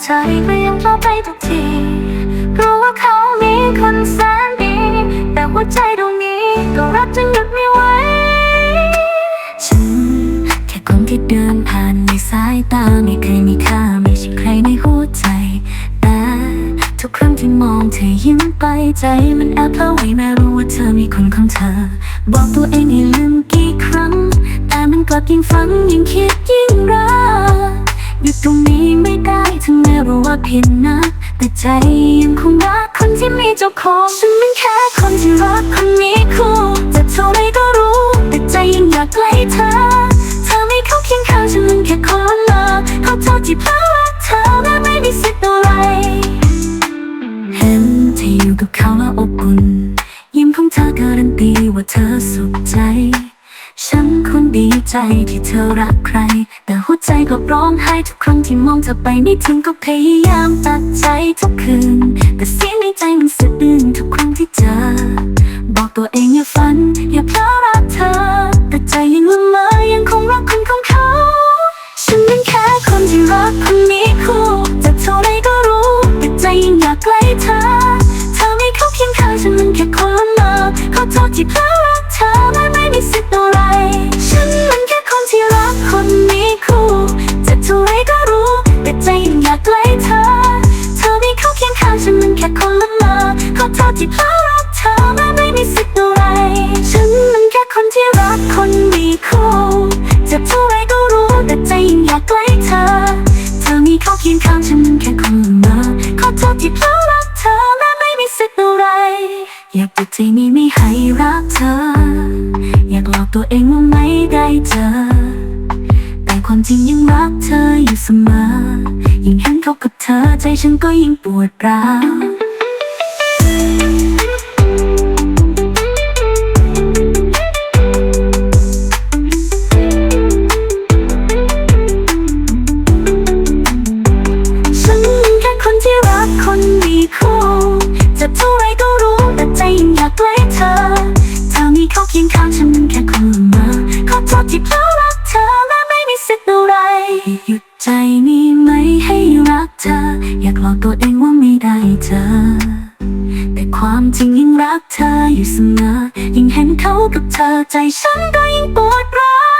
ใจก็ยังพลาไปทุกทีรู้ว่าเขามีคนแสนดี แต่หัวใจตรงนี้ก็รักจนหยุดไม่ไหวฉันแค่คนที่เดินผ่านในสายตาไม่เคยมีค่าไม่ใช่ใครในหัวใจ แต่ทุกครั้งที่มองเธอยิ้มไปใจมันแอบเพลาไว้แม้รู้ว่าเธอมีคนของเธอ บอกตัวเองให้ลืมกี่ครั้ง แต่มันกลับยิ่งฟังยิ่งคิดยิ่งรักหยุดตรงนี้ไม่ได้ ถึงแม้รู้ว่าผิดนะ แต่ใจยังคงรักคนที่มีเจ้าของฉันเป็นแค่คนที่รักคนมีคู่จะเท่าไรก็รู้ แต่ใจยังอยากใกล้เธอ เธอไม่เข้าเคียงข้างฉันมันแค่คนละเขาเท่าที่เพลารักเธอและไม่มีสิทธิ์อะไร เห็นเธออยู่กับเขาแล้วอบอุ่นยิ้มของเธอการันตีว่าเธอสุขใจ ฉันคนดีใจที่เธอรักใคร แต่หัวใจก็ร้องไห้ทุกครั้งที่มองเธอไปไม่ถึงก็พยายามตัดใจทุกคืน แต่เสียงในใจมันสะอื้นทุกครั้ง รักคนมีคู่จะเท่าไรก็รู้แต่ใจยังอยากใกล้เธอ เธอมีเข้าเคียงข้างฉันมันแค่คนละเมอขอโทษที่เพลอรักเธอและไม่มีสิทธิ์อะไร อยากปิดใจนี้ไม่ให้รักเธอ อยากหลอกตัวเองว่าไม่ได้เจอ แต่ความจริงยังรักเธออยู่เสมอ ยิ่งเห็นเขากับเธอใจฉันก็ยิ่งปวดร้าว ยังอยากใกล้เธอ เธอมีเขาเคียงข้างฉันแค่คนละเมอขอโทษที่เพลอรักเธอและไม่มีสิทธิ์อะไร หยุดใจนี้ไม่ให้รักเธอ อยากหลอกตัวเองว่าไม่ได้เธอ แต่ความจริงยิ่งรักเธออยู่เสมอยิ่งเห็นเขากับเธอใจฉันก็ยิ่งปวดร้าว